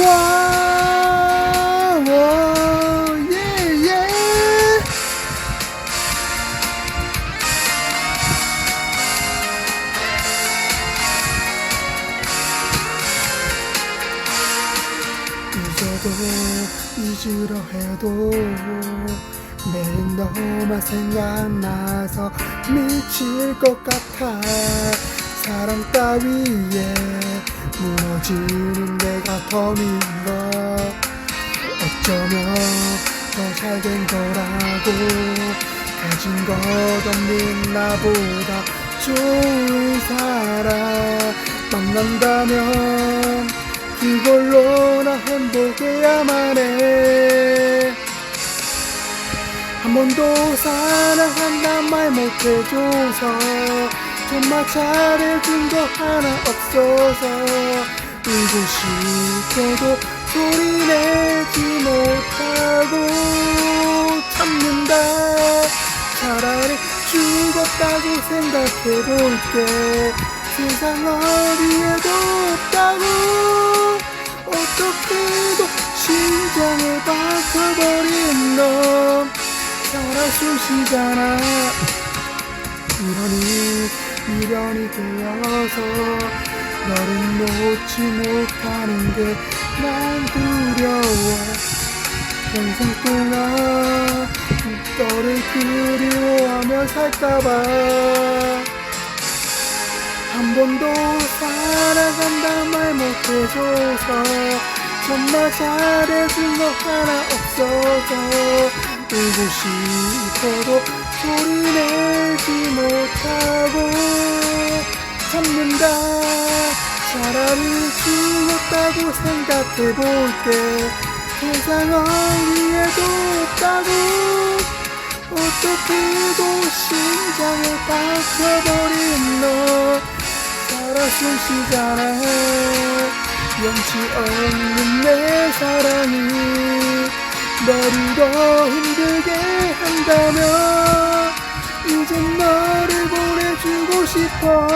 와, 와, 예, 예. 잊어도 잊으려 해도 매일 너만 생각나서 미칠 것 같아 사랑 따위에 무너지는 내가 거 어쩌면 더 잘 된 거라고 가진 것 없는 나보다 좋은 사람 만난다면 그걸로 나 행복해야만 해. 한 번도 사랑한단 말 못해줘서 정말 잘해준 거 하나 없어서 울고 싶어도 소리 내지 못하고 참는다. 차라리 죽었다고 생각해볼게. 세상 어디에도 없다고. 어떻게도 심장에 박혀버린 너. 살아 숨쉬잖아. 이러니 미련이 되어서 너를 놓지 못하는 게 난 두려워. 평생 동안 너를 그리워하며 살까봐. 한 번도 사랑한다 말 못해줘서 정말 잘해준 거 하나 없어서 울고 싶어도 소리 내지 못하고 참는다. 차라리 죽었다고 생각해볼게 세상 어디에도 없다고 어떻게도 심장에 박혀버린 너? 살아 숨쉬잖아 영치 없는 내 사랑 이 너를 더 힘들게 한다면 이젠 너를 보내주고 싶어.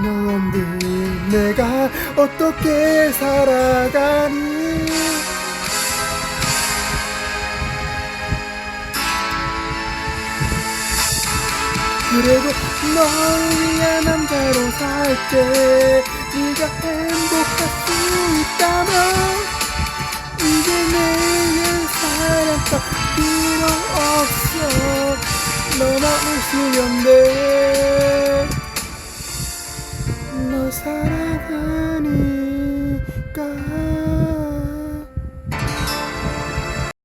너 없는 내가 어떻게 살아가니 그래도 널 위한 남자로 살게 네가 행복할 수 있다면 이제 내게 사랑 더 필요 없어. 너만 웃으면 돼너 사랑해